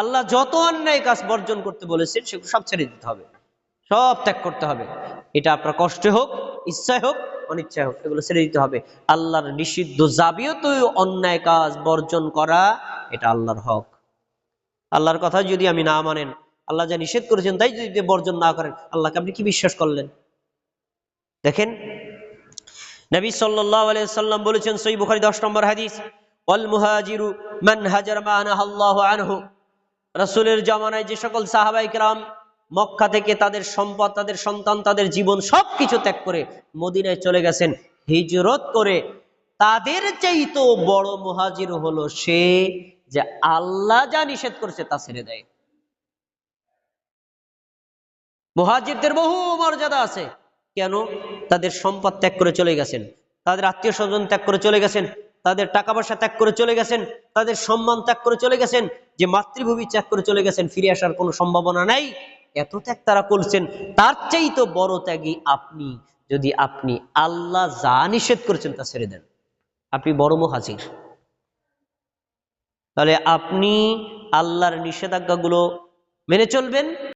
আল্লাহ যত অন্যায় কাজ বর্জন করতে বলেছেন, সেগুলো সব ছেড়ে দিতে হবে। সব ত্যাগ করতে হবে। এটা আপনার কষ্টে হোক, ইচ্ছায় হোক, অনিচ্ছায় হোক, এগুলো ছেড়ে দিতে হবে। আল্লাহর নিষিদ্ধ জাবিয়ত অন্যায় কাজ বর্জন করা, এটা আল্লাহর হক। আল্লাহর কথা যদি আমি না মানেন, আল্লাহ যা নিষেধ করেছেন তাই যদি বর্জন না করেন, আল্লাহকে আপনি কি বিশ্বাস করলেন? দেখেন, নবী সাল্লাম বলেছেন সই বুখারি দশ নম্বর হাদিস, ওয়াল মুহাজিরু মান হাজার আল্লাহু আনহু। রসুলের জমানায় যে সকল সাহাবাই কেরাম মক্কা থেকে তাদের সম্পদ, তাদের সন্তান, তাদের জীবন সবকিছু ত্যাগ করে মদিনায় চলে গেছেন। হিজরত করে তাদের চাইতো বড় মহাজির হলো সে যে আল্লাহ যা নিষেধ করছে তা ছেড়ে দেয়। মহাজিরদের বহু মর্যাদা আছে। কেন? তাদের সম্পদ ত্যাগ করে চলে গেছেন। তাদের আত্মীয় স্বজন ত্যাগ করে চলে গেছেন। তাদের টাকা পয়সা ত্যাগ করে চলে গেছেন, তাদের সম্মান ত্যাগ করে চলে গেছেন, যে মাতৃভূমি ত্যাগ করে চলে গেছেন, ফিরে আসার কোনো সম্ভাবনা নাই। এত ত্যাগ তারা করছেন, তার চেয়ে তো বড় ত্যাগী আপনি। যদি আপনি আল্লাহ যা নিষেধ করেছেন তা ছেড়ে দেন। আপনি বড় মহাজির। তাহলে আপনি আল্লাহর নিষেধাজ্ঞাগুলো মেনে চলবেন।